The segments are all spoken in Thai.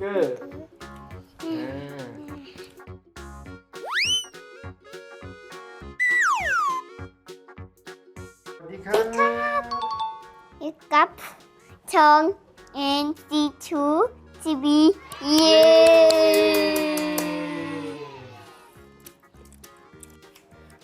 เกอร์อ่าสวัสดีครับอยู่กับชอง NC2 TV เย้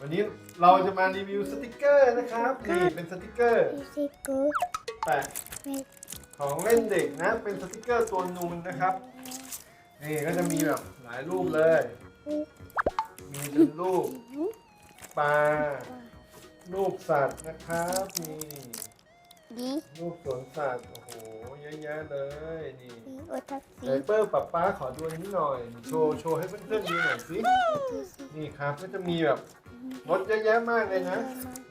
วันนี้เราจะมารีวิวสติกเกอร์นะครับ นี่เป็นสติกเกอร์ดูสิกูแปะ ของเล่นเด็กนะ เป็นสติกเกอร์ตัวนูนนะครับ นี่ก็จะมีแบบหลายรูปเลย มีเป็นรูปปลา รูปสัตว์นะครับนี่ดีรูปสวนสัตว์ โอ้โห เยอะแยะเลย นี่ดีโอทักไดซี่เปอร์ป๊าป๊าขอดูอันนี้หน่อย โชว์ โชว์ให้เพื่อนๆดูหน่อยสิดูสินี่ครับ ก็จะมีแบบ รถเยอะแยะมากเลยนะ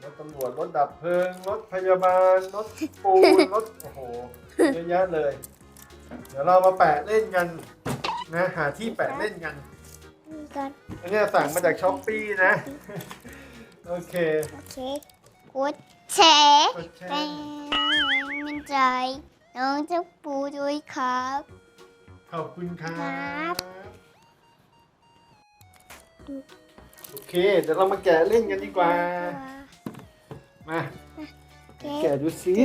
รถตำรวจรถดับเพลิงรถพยาบาลรถปูนรถโอ้โหเยอะแยะเลย เดี๋ยวเรามาแปะเล่นกันนะหาที่แปะเล่นกันดูกันอันเนี้ยสั่งมาจากช้อปปี้นะ โอเคโอเคกดแชร์กดแชเป็นร์กำลังใจน้องเจ้าปูด้วยครับ ขอบคุณครัครับบ โอเค เดี๋ยวเรามาแกะเล่นกันดีกว่า มาโอเคแกะดูสิ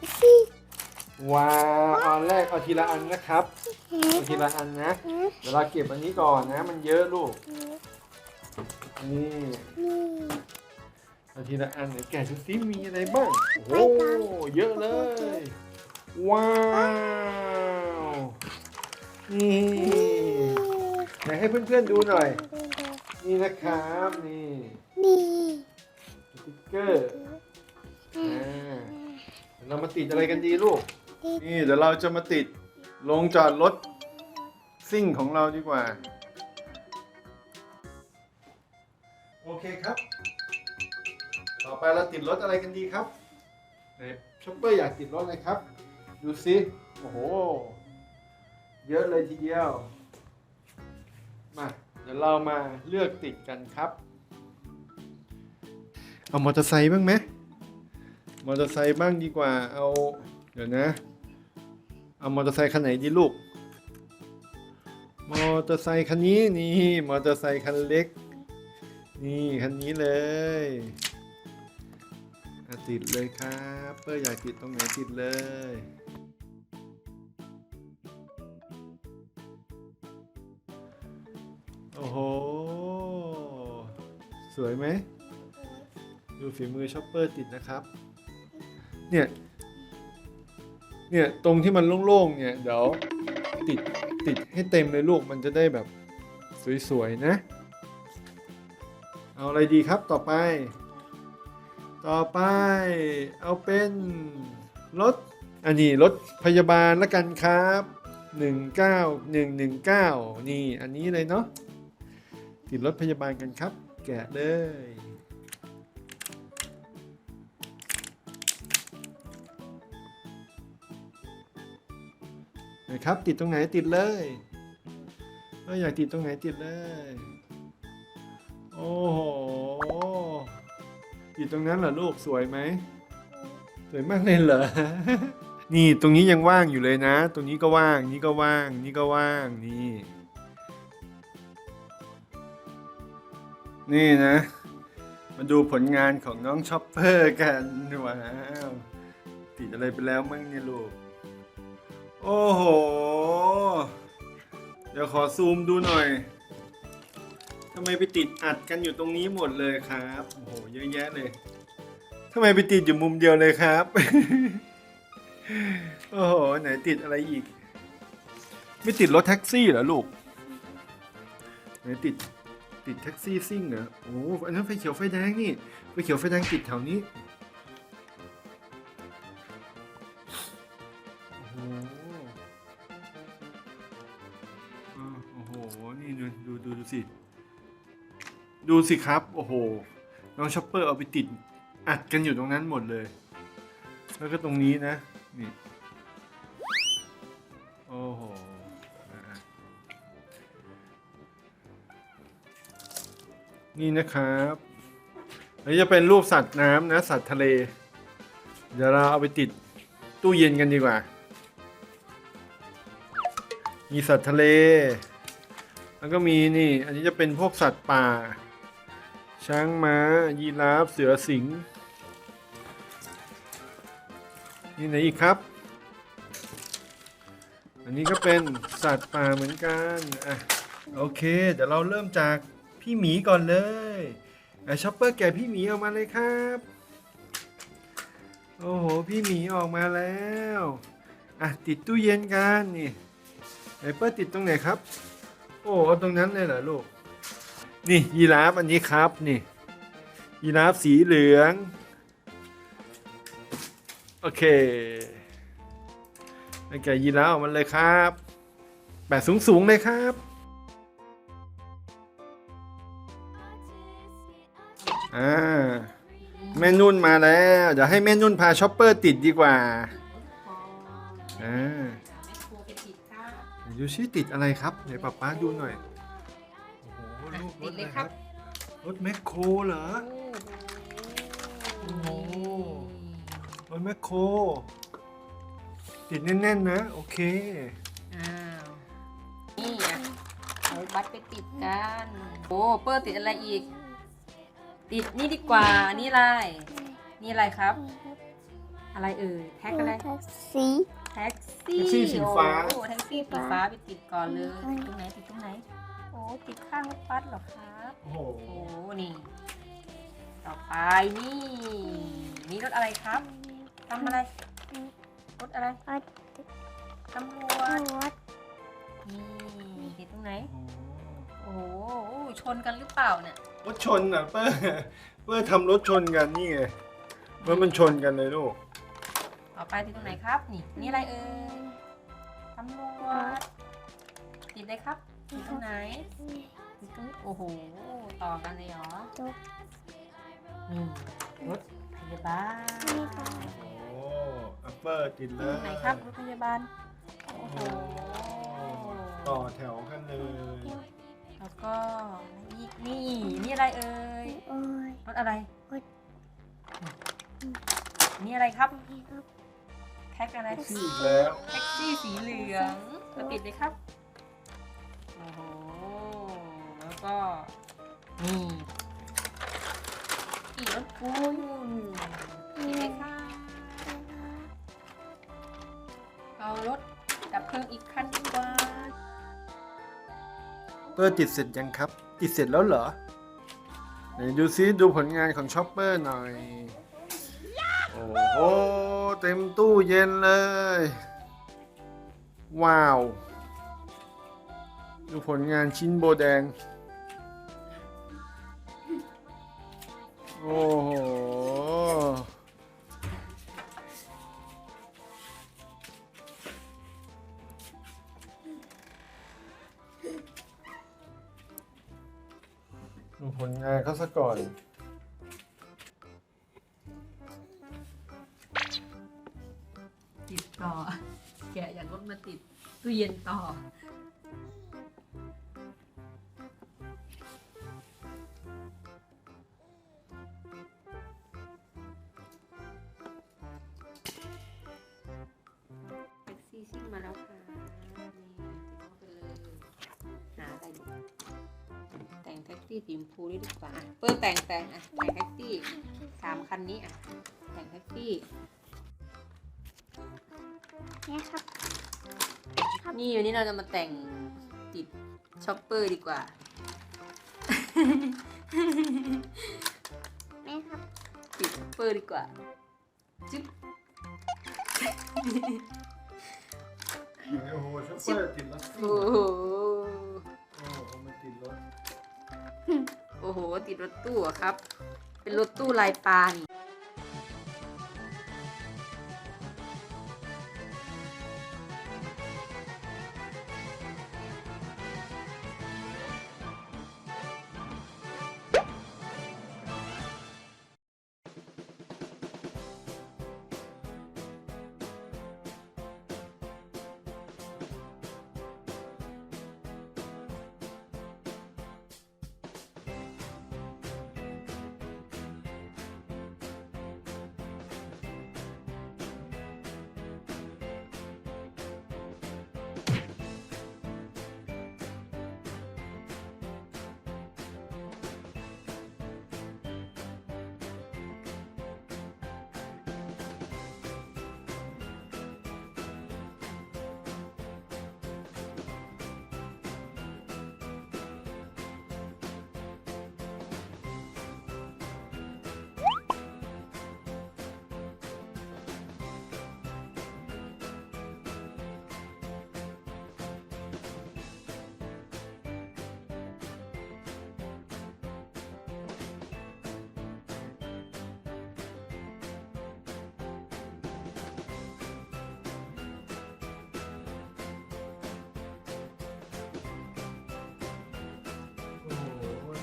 ดูสิว้าวเอาแรกเอาทีละอันนะครับเอาทีละอันนะเดี๋ยวเราเก็บอันนี้ก่อนนะ มันเยอะลูกนี่นี่เอาทีละอันเดี๋ยวแกะดูสิมีอะไรบ้าง โอ้โหเยอะเลย ว้าวนี่ไหนให้เพื่อนๆดูหน่อย นี่นะครับนี่นี่สติ๊กเกอร์อ่าเรามาติดอะไรกันดีลูก นี่เดี๋ยวเราจะมาติดลงจอดรถซิ่งของเราดีกว่า โอเคครับ ต่อไปเราติดรถอะไรกันดีครับไหนช็อปเปอร์อยากติดรถอะไรครับ ดูสิโอ้โห เยอะเลยทีเดียว มา ดี๋ยวเรามาเลือกติดกันครับ เอามอเตอร์ไซค์บ้างไหมมอเตอร์ไซค์บ้างดีกว่า เอา เดี๋ยวนะ เอามอเตอร์ไซค์คันไหนดีลูก มอเตอร์ไซค์คันนี้นี่ มอเตอร์ไซค์คันเล็ก นี่คันนี้เลยติดเลยครับ เปิ้ลอยากติดตรงไหนติดเลย โอ้โห สวยไหม ดูฝีมือช็อปเปอร์ติดนะครับ เนี่ย เนี่ย ตรงที่มันโล่งๆ เนี่ย เดี๋ยวติดติดให้เต็มเลยลูก มันจะได้แบบสวยๆ นะ เอาอะไรดีครับต่อไป ต่อไป เอาเป็นรถ อันนี้รถพยาบาลละกันครับ 19119 นี่ อันนี้เลยเนาะ ติดรถพยาบาลกันครับ แกะเลย นะครับ ติดตรงไหนติดเลยก็อยากติดตรงไหนติดเลย โอ้โห ติดตรงนั้นเหรอลูกสวยไหม สวยมากเลยเหรอ นี่ตรงนี้ยังว่างอยู่เลยนะ ตรงนี้ก็ว่าง นี่ก็ว่าง นี่ก็ว่าง นี่ นี่นะ มาดูผลงานของน้องช็อปเปอร์กันว้าวติดอะไรไปแล้วมั่งเนี่ยลูก โอ้โห เดี๋ยวขอซูมดูหน่อยทำไมไปติดอัดกันอยู่ตรงนี้หมดเลยครับ โอ้โห เยอะแยะเลยทำไมไปติดอยู่มุมเดียวเลยครับ โอ้โห ไหนติดอะไรอีก ไม่ติดรถแท็กซี่เหรอลูก ไหนติด ติดแท็กซี่ซิ่งเหรอโอ้โหอันนั้นไฟเขียวไฟแดงนี่ไฟเขียวไฟแดงติดแถวนี้โอ้โหอ่าโอ้โหนี่ดูดูดูดูสิ ดูสิครับ โอ้โห น้องช็อปเปอร์เอาไปติดอัดกันอยู่ตรงนั้นหมดเลย แล้วก็ตรงนี้นะ นี่ นี่นะครับอันนี้จะเป็นรูปสัตว์น้ำนะ สัตว์ทะเล เดี๋ยวเราเอาไปติดตู้เย็นกันดีกว่า มีสัตว์ทะเล แล้วก็มีนี่ อันนี้จะเป็นพวกสัตว์ป่า ช้างม้า ยีราฟ เสือสิงห์นี่ไหนอีกครับ อันนี้ก็เป็นสัตว์ป่าเหมือนกัน อะ โอเค เดี๋ยวเราเริ่มจาก พี่หมีก่อนเลยอะช็อปเปอร์แกะพี่หมีออกมาเลยครับ โอ้โห พี่หมีออกมาแล้วอะติดตู้เย็นกันนี่ไอเปิลติดตรงไหนครับ โอ้เอาตรงนั้นเลยเหรอลูก นี่ยีราฟอันนี้ครับนี่ยีราฟสีเหลือง โอเคไอแกะยีราฟออกมาเลยครับ แบะสูงๆเลยครับ อ่าแม่นุ่นมาแล้ว เดี๋ยวให้แม่นุ่นพาช็อปเปอร์ติดดีกว่าอ่าแม่ครูไปติดค่ะดูชิติดอะไรครับเดี๋ยวป๊าป๊าดูหน่อย โอ้โหลูกรติถดอะเลไรยคครัรับบรถแมคโครเหรอ โอ้โห รถแมคโคร ติดแน่นๆนะ โอเค อ้าว นี่อะเอาบัตรไปติดกัน โอ้ เปอร์ติดอะไรอีก ติดนี่ดีกว่านี่อะไรนี่อะไรครับ อะไรเอ่ยแท็กอะไรแท็กซี่แท็กซี่แท็กซี่สีฟ้า โอ้แท็กซี่สีฟ้าไปติดก่อนเลยติดตรงไหนติดตรงไหนโอ้ติดข้างรถบัสเหรอครับโอ้โหโอ้นี่ ต่อไปนี่นี่รถอะไรครับทำอะไรรถอะไรรถตำรวรจถนี่ติดตรงไหนโอ้โหชนกันหรือเปล่าเนี่ย รถชนอะเปิ้ลเปิ้ลทำรถชนกันนี่ไงเปิ้ลมันชนกันเลยลูกต่อไปติดตรงไหนครับ นี่นี่อะไรเอ่ยตำรวจติดเลยครับติดตรงไหนติดตรงนี้โอ้โหต่อกันเลยเหรอตุ๊กนี่รถพยาบาลโอ้อัปเปอร์ติดเลตรยงไหนครับรถพยาบาลโอ้โอ้โหต่อแถวกันเลย แล้วก็นี่นี่นี่อะไรเอ่ยโอ้ยรถอะไรรถนี่อะไรครับนี่ครับแท็กอะไรที่อีกแล้วแท็กซี่สีเหลืองมาปิดเลยครับโอ้โหแล้วก็นี่ขี่รถปูน เปิ้ลติดเสร็จยังครับ ติดเสร็จแล้วเหรอไหนดูซิดูผลงานของช็อปเปอร์หน่อย โอ้โห เต็มตู้เย็นเลย ว้าว ดูผลงานชิ้นโบแดง โอ้โห ดูผลงานเขาซะก่อน ติดต่อ แกะอย่างรถมาติดตู้เย็นต่อ แท็กซี่ซิ่งมาแล้วค่ะ ซี่สีชมพูนี่ดีกว่าอะเปิ้ลแต่งแต่งอะแต่งแท็กซี่สามคันนี้อะแต่งแท็กซี่นี่ครับนี่วันนี้เราจะมาแต่งติดช็อปเปอร์ดีกว่าแม่ครับติดช็อปเปอร์ดีกว่าจึ๊บโอ้โหช็อปเปอร์ติดรถโอ้โหโอ้ อ้โห ติดรถตู้อะครับ เป็นรถตู้ลายปลานี่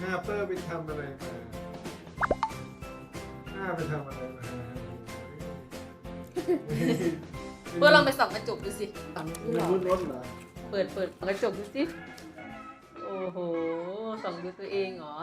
น้าเปอร์ไปทำอะไรมาหน้าไปทำอะไรมาเพื่อลองไปส่องกระจกดูสิเป็นรุ่นรถเหรอเปิดเปิดกระจกดูสิ โอ้โหส่องดูตัวเองเหรอ